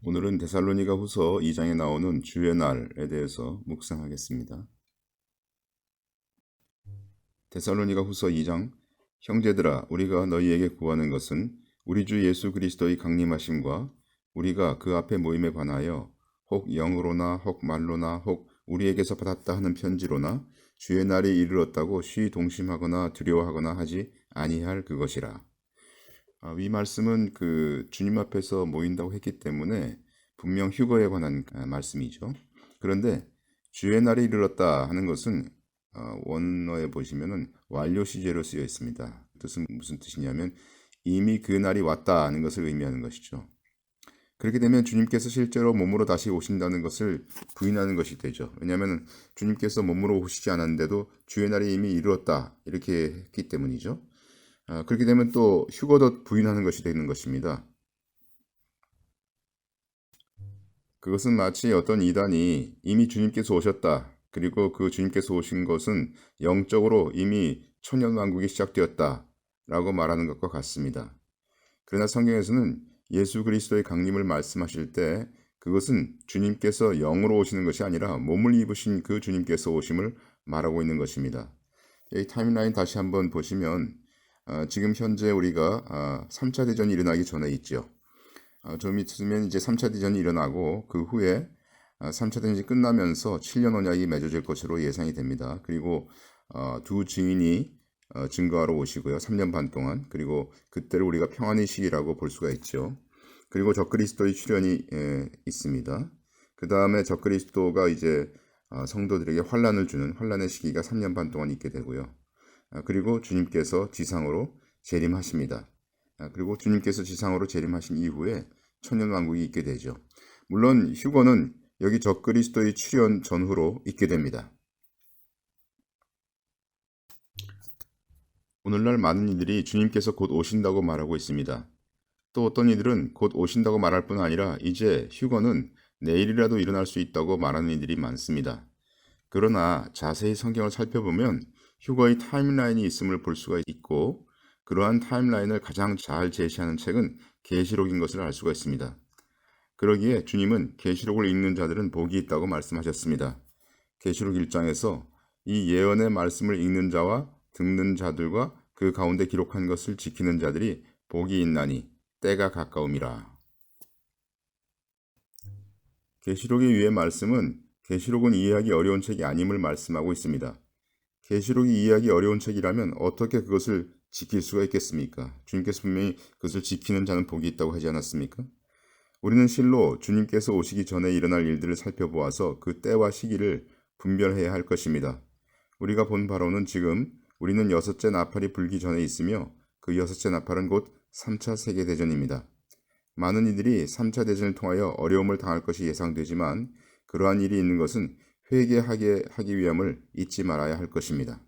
오늘은 데살로니가 후서 2장에 나오는 주의 날에 대해서 묵상하겠습니다. 데살로니가 후서 2장 형제들아 우리가 너희에게 구하는 것은 우리 주 예수 그리스도의 강림하심과 우리가 그 앞에 모임에 관하여 혹 영으로나 혹 말로나 혹 우리에게서 받았다 하는 편지로나 주의 날이 이르렀다고 쉬 동심하거나 두려워하거나 하지 아니할 그것이라. 아, 이 말씀은 그 주님 앞에서 모인다고 했기 때문에 분명 휴거에 관한 아, 말씀이죠. 그런데 주의 날이 이르렀다 하는 것은 어, 원어에 보시면은 완료 시제로 쓰여 있습니다. 뜻은 무슨 뜻이냐면 이미 그 날이 왔다 하는 것을 의미하는 것이죠. 그렇게 되면 주님께서 실제로 몸으로 다시 오신다는 것을 부인하는 것이 되죠. 왜냐하면 주님께서 몸으로 오시지 않았는데도 주의 날이 이미 이르렀다 이렇게 했기 때문이죠. 아, 그렇게 되면 또 휴거도 부인하는 것이 되는 것입니다. 그것은 마치 어떤 이단이 이미 주님께서 오셨다. 그리고 그 주님께서 오신 것은 영적으로 이미 천년왕국이 시작되었다. 라고 말하는 것과 같습니다. 그러나 성경에서는 예수 그리스도의 강림을 말씀하실 때 그것은 주님께서 영으로 오시는 것이 아니라 몸을 입으신 그 주님께서 오심을 말하고 있는 것입니다. 이 타임라인 다시 한번 보시면 어, 지금 현재 우리가 어, 3차 대전이 일어나기 전에 있죠. 어, 좀 있으면 이제 3차 대전이 일어나고 그 후에 어, 3차 대전이 끝나면서 7년 언약이 맺어질 것으로 예상이 됩니다. 그리고 어, 두 증인이 어, 증거하러 오시고요. 3년 반 동안. 그리고 그때를 우리가 평안의 시기라고 볼 수가 있죠. 그리고 적그리스도의 출현이 에, 있습니다. 그 다음에 적그리스도가 이제 어, 성도들에게 환란을 주는 환란의 시기가 3년 반 동안 있게 되고요. 아, 그리고 주님께서 지상으로 재림하십니다. 아, 그리고 주님께서 지상으로 재림하신 이후에 천년왕국이 있게 되죠. 물론 휴거는 여기 적그리스도의 출현 전후로 있게 됩니다. 오늘날 많은 이들이 주님께서 곧 오신다고 말하고 있습니다. 또 어떤 이들은 곧 오신다고 말할 뿐 아니라 이제 휴거는 내일이라도 일어날 수 있다고 말하는 이들이 많습니다. 그러나 자세히 성경을 살펴보면 휴거의 타임라인이 있음을 볼 수가 있고 그러한 타임라인을 가장 잘 제시하는 책은 계시록인 것을 알 수가 있습니다. 그러기에 주님은 계시록을 읽는 자들은 복이 있다고 말씀하셨습니다. 계시록 1장에서 이 예언의 말씀을 읽는 자와 듣는 자들과 그 가운데 기록한 것을 지키는 자들이 복이 있나니 때가 가까움이라. 계시록의 위의 말씀은 계시록은 이해하기 어려운 책이 아님을 말씀하고 있습니다. 계시록이 이해하기 어려운 책이라면 어떻게 그것을 지킬 수가 있겠습니까? 주님께서 분명히 그것을 지키는 자는 복이 있다고 하지 않았습니까? 우리는 실로 주님께서 오시기 전에 일어날 일들을 살펴보아서 그 때와 시기를 분별해야 할 것입니다. 우리가 본 바로는 지금 우리는 여섯째 나팔이 불기 전에 있으며 그 여섯째 나팔은 곧 3차 세계대전입니다. 많은 이들이 3차 대전을 통하여 어려움을 당할 것이 예상되지만 그러한 일이 있는 것은 회개하게 하기 위함을 잊지 말아야 할 것입니다.